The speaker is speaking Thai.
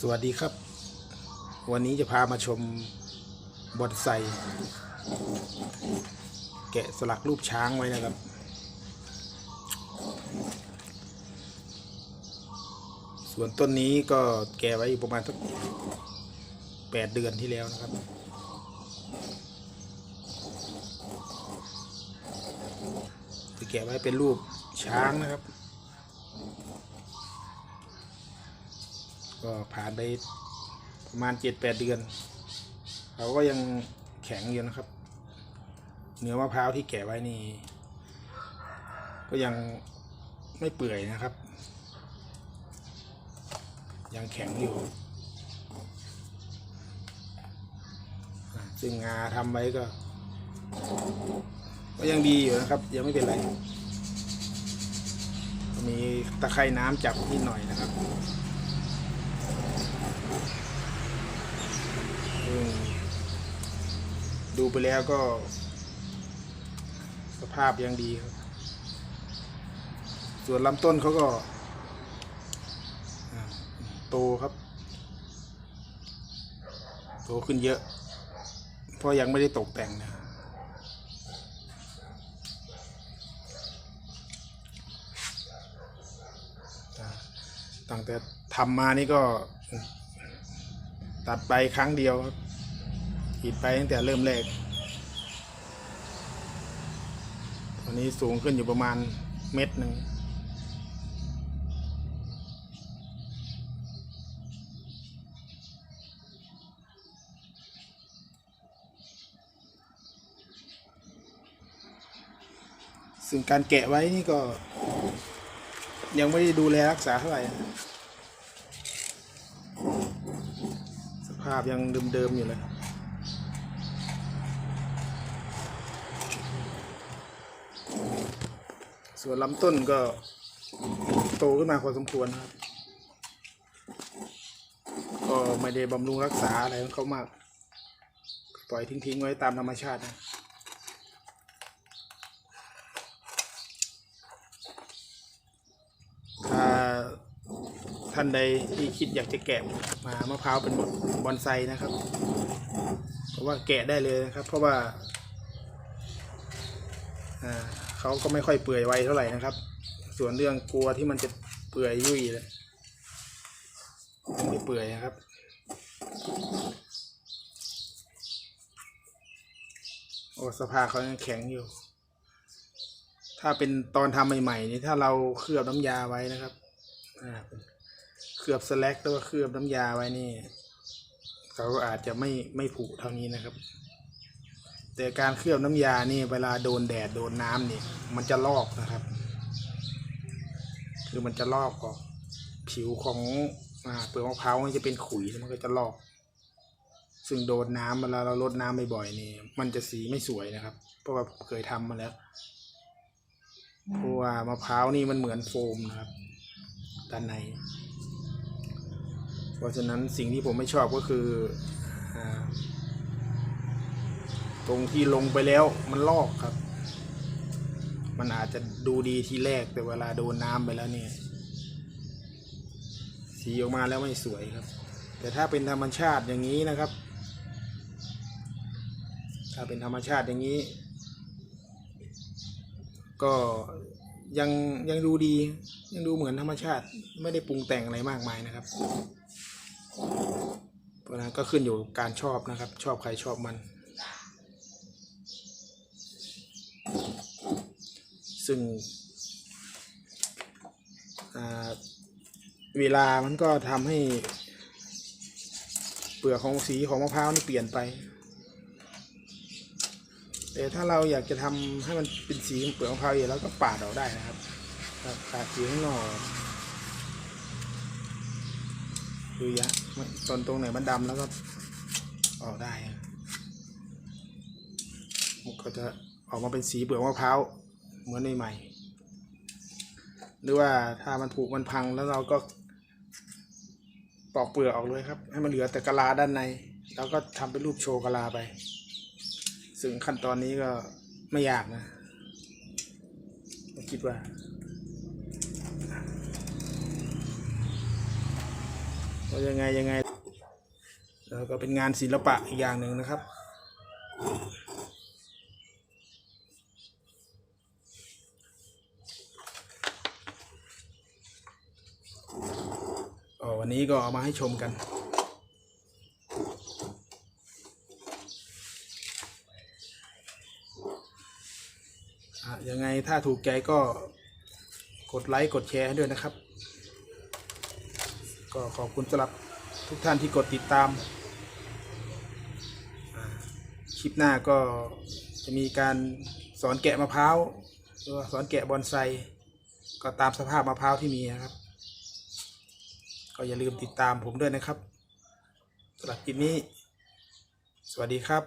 สวัสดีครับ วันนี้จะพามาชมบอนไซแกะสลักรูปช้างไว้นะครับ ส่วนต้นนี้ก็แกะไว้อยู่ประมาณสักแปดเดือนที่แล้วนะครับจะแกะไว้เป็นรูปช้างนะครับ ก็ผ่านไปประมาณเจ็ดแปดเดือน เขาก็ยังแข็งอยู่นะครับ เนื้อมะพร้าวที่แกะไว้นี่ ก็ยังไม่เปื่อยนะครับ ยังแข็งอยู่ซึ่งงาทำไว้ก็ ก็ยังดีอยู่นะครับ ยังไม่เป็นไร มีตะไคร่น้ำจับนิดหน่อยนะครับ อืม ดูไปแล้วก็ สภาพยังดีครับ ส่วนลำต้นเขาก็โตครับ โตขึ้นเยอะ เพราะยังไม่ได้ตกแต่งนะตั้งแต่ทำมานี่ก็ ตัดไปครั้งเดียวครับ ขีดไปตั้งแต่เริ่มแรกตอนนี้สูงขึ้นอยู่ประมาณเม็ดหนึ่งซึ่งการแกะไว้นี่ก็ยังไม่ได้ดูแลรักษาเท่าไหร่ สภาพยังเดิมๆอยู่เลย ส่วนลำต้นก็โตขึ้นมาพอสมควรครับ ก็ไม่ได้บำรุงรักษาอะไรของเขามาก ปล่อยทิ้งๆไว้ตามธรรมชาตินะถ้าท่านใดที่คิดอยากจะแกะมามะพร้าวเป็นบอนไซนะครับเพราะว่าแกะได้เลยนะครับ เพราะว่าอ่า เขาก็ไม่ค่อยเปื่อยไวเท่าไหร่นะครับ ส่วนเรื่องกลัวที่มันจะเปื่อยยุ่ยเลยไม่เปื่อยนะครับโอ้สภาเขายังแข็งอยู่ ถ้าเป็นตอนทำใหม่ๆนี่ถ้าเราเคลือบน้ำยาไว้นะครับเคลือบสแลกหรือว่าเคลือบน้ำยาไว้นี่ เขาอาจจะไม่ไม่ผุเท่านี้นะครับ แต่การเคลือบน้ำยานี่เวลาโดนแดดโดนน้ำนี่มันจะลอกนะครับ คือมันจะลอกออกผิวของอ่าเปลือกมะพร้าวมันจะเป็นขุยมันก็จะลอก ซึ่งโดนน้ำเวลาเราลดน้ำบ่อยๆนี่ มันจะสีไม่สวยนะครับ เพราะว่าเคยทำมาแล้วเพราะว่ามะพร้าวนี่มันเหมือนโฟมนะครับด้านใน เพราะฉะนั้นสิ่งที่ผมไม่ชอบก็คืออา ตรงที่ลงไปแล้วมันลอกครับ มันอาจจะดูดีทีแรกแต่เวลาโดนน้ำไปแล้วเนี่ยสีออกมาแล้วไม่สวยครับ แต่ถ้าเป็นธรรมชาติอย่างนี้นะครับ ถ้าเป็นธรรมชาติอย่างนี้ ก็ยังยังดูดี ยังดูเหมือนธรรมชาติไม่ได้ปรุงแต่งอะไรมากมายนะครับเพราะนั้นก็ขึ้นอยู่การชอบนะครับ ชอบใครชอบมัน ซึ่งเวลามันก็ทำให้เปลือกของสีของมะพร้าวนี่เปลี่ยนไป แต่ถ้าเราอยากจะทำให้มันเป็นสีเปลือกมะพร้าวอยู่แล้วก็ปาดออกได้นะครับปาดสีข้างนอกดูยะมันตอนตรงไหนมันดำแล้วก็ออกได้มันก็จะออกมาเป็นสีเปลือกมะพร้าว เหมือนใหม่ๆหรือว่าถ้ามันผุมันพังแล้วเราก็ปอกเปลือกออกเลยครับ ให้มันเหลือแต่กะลาด้านใน แล้วก็ทำเป็นรูปโชว์กะลาไป ซึ่งขั้นตอนนี้ก็ไม่ยากนะคิดว่าว่ายังไงยังไงแล้วก็เป็นงานศิลปะอีกอย่างหนึ่งนะครับ วันนี้ก็เอามาให้ชมกัน ยังไงถ้าถูกใจก็กดไลค์ กดแชร์ให้ด้วยนะครับ ก็ขอบคุณสำหรับทุกท่านที่กดติดตามคลิปหน้าก็จะมีการสอนแกะมะพร้าวหรือว่าสอนแกะบอนไซก็ตามสภาพมะพร้าวที่มีนะครับ ก็อย่าลืมติดตามผมด้วยนะครับสำหรับคลิปนี้ สวัสดีครับ